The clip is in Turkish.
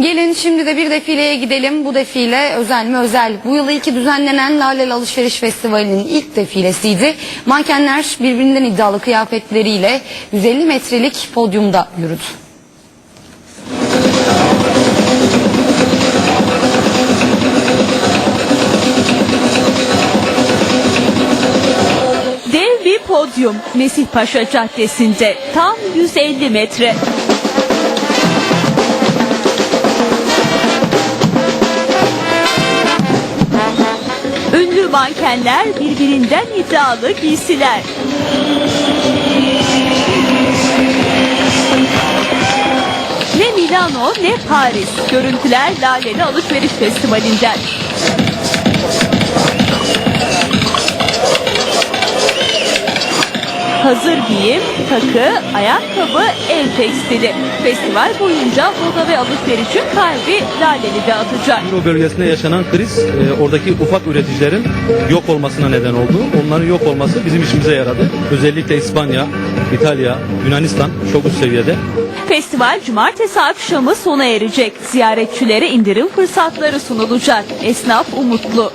Gelin şimdi de bir defileye gidelim. Bu defile özel mi özel? Bu yıl ilki düzenlenen Laleli Alışveriş Festivali'nin ilk defilesiydi. Mankenler birbirinden iddialı kıyafetleriyle 150 metrelik podyumda yürüdü. Dev bir podyum Mesih Paşa Caddesi'nde tam 150 metre. Mankenler birbirinden iddialı giysiler. Ne Milano ne Paris. Görüntüler Laleli Alışveriş Festivali'nden. Hazır giyim, takı, ayakkabı, ev tekstili. Festival boyunca moda ve alışverişin kalbi Laleli'de atacak. Euro bölgesinde yaşanan kriz e, oradaki ufak üreticilerin yok olmasına neden oldu. Onların yok olması bizim işimize yaradı. Özellikle İspanya, İtalya, Yunanistan çok üst seviyede. Festival cumartesi akşamı sona erecek. Ziyaretçilere indirim fırsatları sunulacak. Esnaf umutlu.